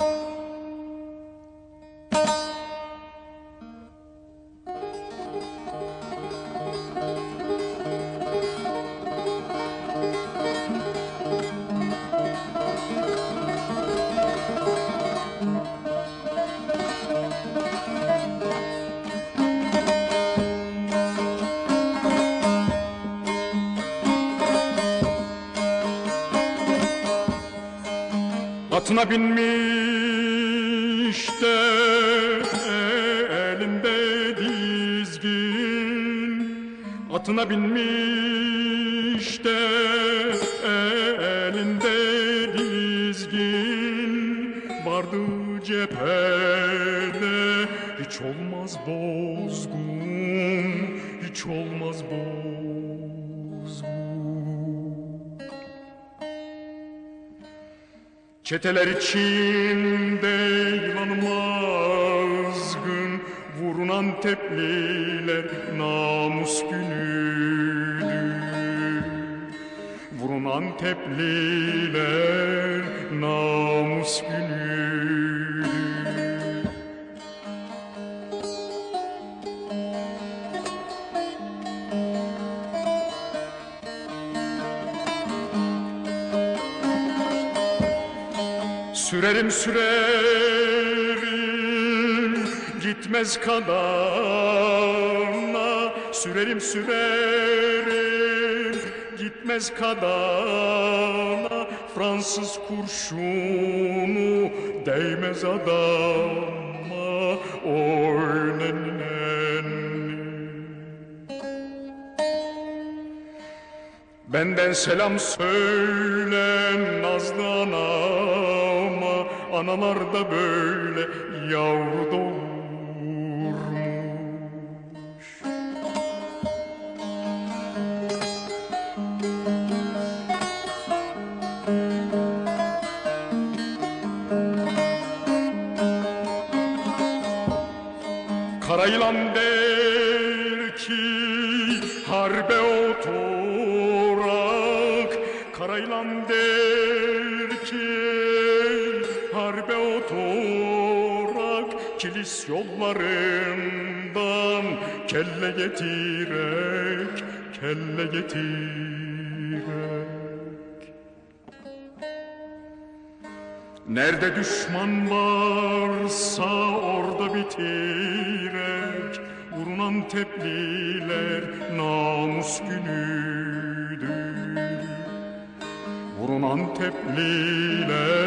you Atına binmiş de elinde dizgin. Atına binmiş de elinde dizgin. Vardı cephede hiç olmaz bozgun Hiç olmaz bozgun Çeteler içinde yılan mazgın Vurun Antepliler namus günüdür. Vurun Antepliler namus günüdür Sürerim sürerim gitmez kadarına Sürerim sürerim gitmez kadarına Fransız kurşunu değmez adama. Oy nenni nenni Benden selam söyle Nazlı anama Analar da böyle yavru doğurmuş Kara yılan der ki harbe oturak. Kara yılan der Kilis yollarından kelle getirek Kelle getirek. Nerede düşman varsa orada bitirek Vurun Antepliler namus günüdür. Vurun Antepliler